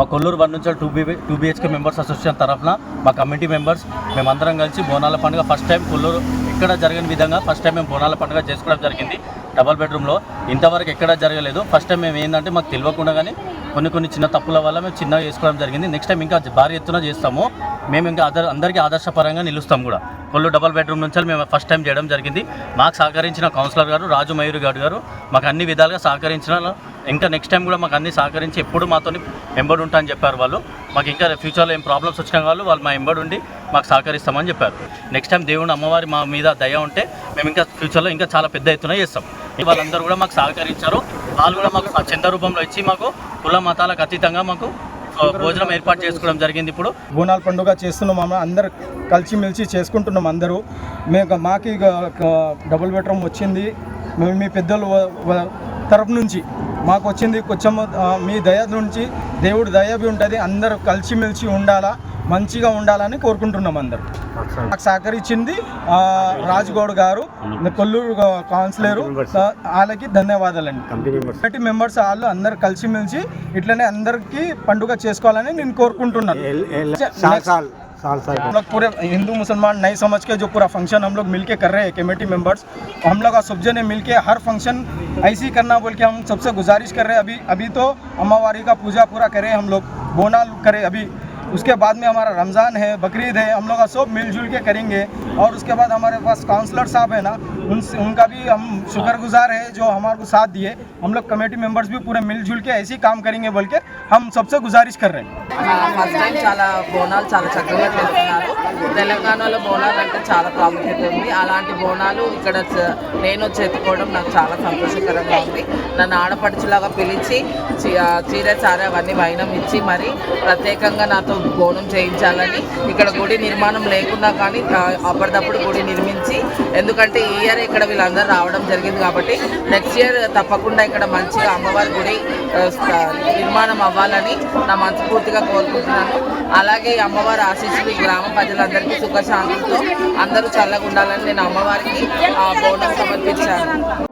మా కొల్లూరు వన్ నుంచి two B two BHK members association తరఫున మా కమిటీ మెంబర్స్ మేమందరం కలిసి బోనాల పండుగ ఫస్ట్ టైం కొల్లూరు ఎక్కడ జరగని విధంగా ఫస్ట్ టైం మేము బోనాల పండుగ చేసుకోవడం జరిగింది. డబల్ బెడ్రూమ్లో ఇంతవరకు ఎక్కడ జరగలేదు. ఫస్ట్ టైం మేము ఏంటంటే మాకు తెలియకుండా కానీ కొన్ని కొన్ని చిన్న తప్పుల వల్ల మేము చిన్నగా చేసుకోవడం జరిగింది. నెక్స్ట్ టైం ఇంకా భారీ ఎత్తున చేస్తాము. మేము ఇంకా అదర్ అందరికీ ఆదర్శపరంగా నిలుస్తాం కూడా. కొల్లు డబల్ బెడ్రూమ్ నుంచి మేము ఫస్ట్ టైం చేయడం జరిగింది. మాకు సహకరించిన కౌన్సిలర్ గారు రాజు మయూరి గారు గారు మాకు అన్ని విధాలుగా సహకరించిన ఇంకా నెక్స్ట్ టైం కూడా మాకు అన్ని సహకరించి ఎప్పుడు మాతో ఎంబడి ఉంటా అని చెప్పారు వాళ్ళు. మాకు ఇంకా ఫ్యూచర్లో ఏం ప్రాబ్లమ్స్ వచ్చిన వాళ్ళు వాళ్ళు మా ఎంబడి ఉండి మాకు సహకరిస్తామని చెప్పారు. నెక్స్ట్ టైం దేవుడు అమ్మవారి మా మీద దయ ఉంటే మేము ఇంకా ఫ్యూచర్లో ఇంకా చాలా పెద్ద ఎత్తున చేస్తాం. వాళ్ళందరూ కూడా మాకు సహకరించారు. వాళ్ళు కూడా మాకు ఆ చంద రూపంలో ఇచ్చి మాకు కుల మతాలకు అతీతంగా మాకు భోజనం ఏర్పాటు చేసుకోవడం జరిగింది ఇప్పుడు. బోనాల పండుగ చేస్తున్నాం అమ్మ. అందరు కలిసిమెలిసి చేసుకుంటున్నాం అందరూ. మేము మాకు ఇక డబుల్ బెడ్రూమ్ వచ్చింది. మేము మీ పెద్దలు తరపు నుంచి మాకు వచ్చింది కొంచెం మీ దయ నుంచి దేవుడి దయ బి ఉంటుంది. అందరూ కలిసిమెలిసి ఉండాలా మంచిగా ఉండాలని కోరుకుంటున్నాం అందరూ. మాకు సహకరించింది రాజుగౌడ్ గారు కొల్లూరు కౌన్సిలరు వాళ్ళకి ధన్యవాదాలండి. కమిటీ మెంబర్స్ వాళ్ళు అందరు కలిసిమెలిసి ఇట్లనే అందరికీ పండుగ చేసుకోవాలని నేను కోరుకుంటున్నాను. Next- हम लोग पूरे हिंदू, मुसलमान, नहीं समझ के जो पूरा फ़ंक्शन हम लोग मिलके कर रहे हैं कमेटी मेंबर्स हम लोग सब मिल मिलके हर फ़ंक्शन ऐसे ही करना बोल के हम सबसे गुजारिश कर रहे हैं। अभी अभी तो अम्मावारी का पूजा पूरा करें हम लोग, बोना करें अभी। उसके बाद में हमारा रमज़ान है, बकरीद है, हम लोग सब मिलजुल के करेंगे। और उसके बाद हमारे पास काउंसलर साहब है ना उन उनका भी हम शुक्रगुजार है जो हमारे को साथ दिए हम लोग कमेटी मेंबर्स भी पूरे मिलजुल के ऐसे ही काम करेंगे बोल के हम सबसे गुजारिश कर रहे हैं ఫస్ట్ టైం చాలా బోనాలు చాలా చక్కగా చేస్తున్నారు తెలంగాణలో బోనాలు అంటే చాలా ప్రాముఖ్యత ఉంది అలాంటి బోనాలు ఇక్కడ చ- నేను చేతుకోవడం నాకు చాలా సంతోషకరంగా ఉంది నన్ను ఆడపడుచులాగా పిలిచి చి- ఆ, చీర చార అవన్నీ వైనం ఇచ్చి మరి ప్రత్యేకంగా నాతో బోనం చేయించాలని ఇక్కడ గుడి నిర్మాణం లేకున్నా కానీ ఆ, అప్పటిదప్పుడు గుడి నిర్మించి ఎందుకంటే ఈ ఇయర్ ఇక్కడ వీళ్ళందరూ రావడం జరిగింది కాబట్టి నెక్స్ట్ ఇయర్ తప్పకుండా ఇక్కడ మంచిగా అమ్మవారి గుడి నిర్మాణం అవ్వాలని నా మనస్ఫూర్తిగా కోరుకుంటున్నాను. అలాగే ఈ అమ్మవారి ఆశీస్సులు గ్రామ ప్రజలందరికీ సుఖశాంతులతో అందరూ చల్లగా ఉండాలని నేను అమ్మవారికి ఆ బోనం సమర్పించాను.